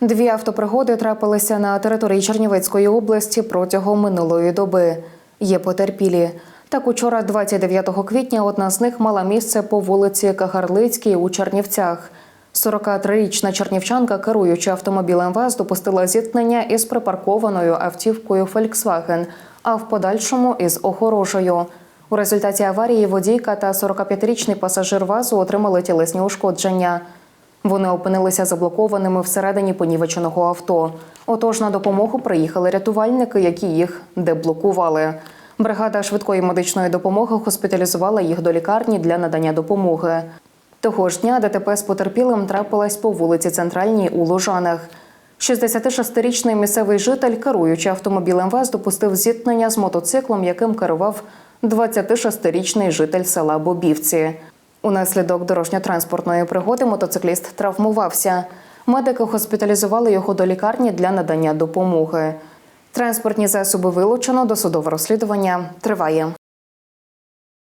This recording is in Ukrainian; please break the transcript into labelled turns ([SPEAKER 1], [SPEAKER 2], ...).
[SPEAKER 1] Дві автопригоди трапилися на території Чернівецької області протягом минулої доби. Є потерпілі. Так, учора, 29 квітня, одна з них мала місце по вулиці Кагарлицькій у Чернівцях. 43-річна чернівчанка, керуючи автомобілем ВАЗ, допустила зіткнення із припаркованою автівкою Volkswagen, а в подальшому із огорожею. У результаті аварії водійка та 45-річний пасажир ВАЗу отримали тілесні ушкодження. Вони опинилися заблокованими всередині понівеченого авто. Отож на допомогу приїхали рятувальники, які їх деблокували. Бригада швидкої медичної допомоги госпіталізувала їх до лікарні для надання допомоги. Того ж дня ДТП з потерпілим трапилась по вулиці Центральній у Лужанах. 66-річний місцевий житель, керуючи автомобілем ВАЗ, допустив зіткнення з мотоциклом, яким керував 26-річний житель села Бобівці. Унаслідок дорожньо-транспортної пригоди мотоцикліст травмувався. Медики госпіталізували його до лікарні для надання допомоги. Транспортні засоби вилучено, досудове розслідування триває.